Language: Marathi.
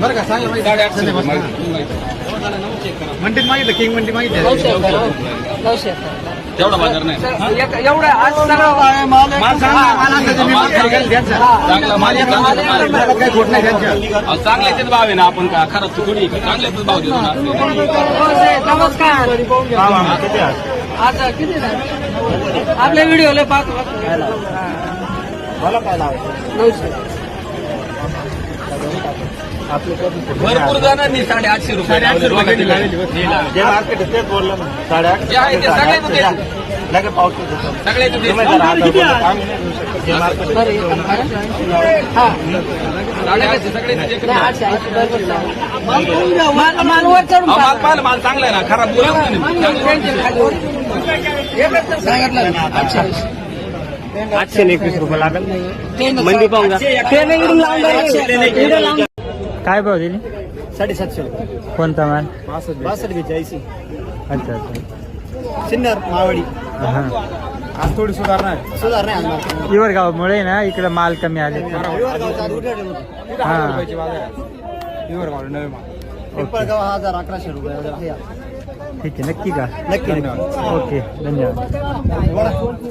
बरं का सांगा. मंडीत मागितलं किंग मंडी मागितलं. हो. तेवढा बाजार नाही. एवढं आज सगळं माल. चांगला माल आहे, चांगला माल आहे. मला काही खोट नाही चांगल्याचेच भाव आहे ना आपण का खरंच थोडी चांगल्याच भाव देतो ना. नमस्कार. आज किती झाले? आपल्या व्हिडिओला पाहतो. नऊशे. भरपूर जणांनी साडेआठशे रुपये. जे मार्केट तेच बोललो ना बोला. हा साडेआठशे. बरोबर चालेल. माल माल चांगला आहे ना खराब ना, आठशे एकवीस रुपये लागेल. मंदी पाहून काय भाव दिली? साडेसातशे रुपये. कोणता माल? बासष्ट बेचाळीस अच्छा अच्छा. सिन्नर मावडी हा. आज थोडी सुधारणा आहे. सुधार नाही आज. मार्केट इवर गावामुळे ना इकडे माल कमी आले. हा. रुपयाची बाजार आहे. इवर गाव, नवे माल. पिंपळगाव हजार अकराशे रुपये. ठीक आहे नक्की का? नक्की ओके धन्यवाद.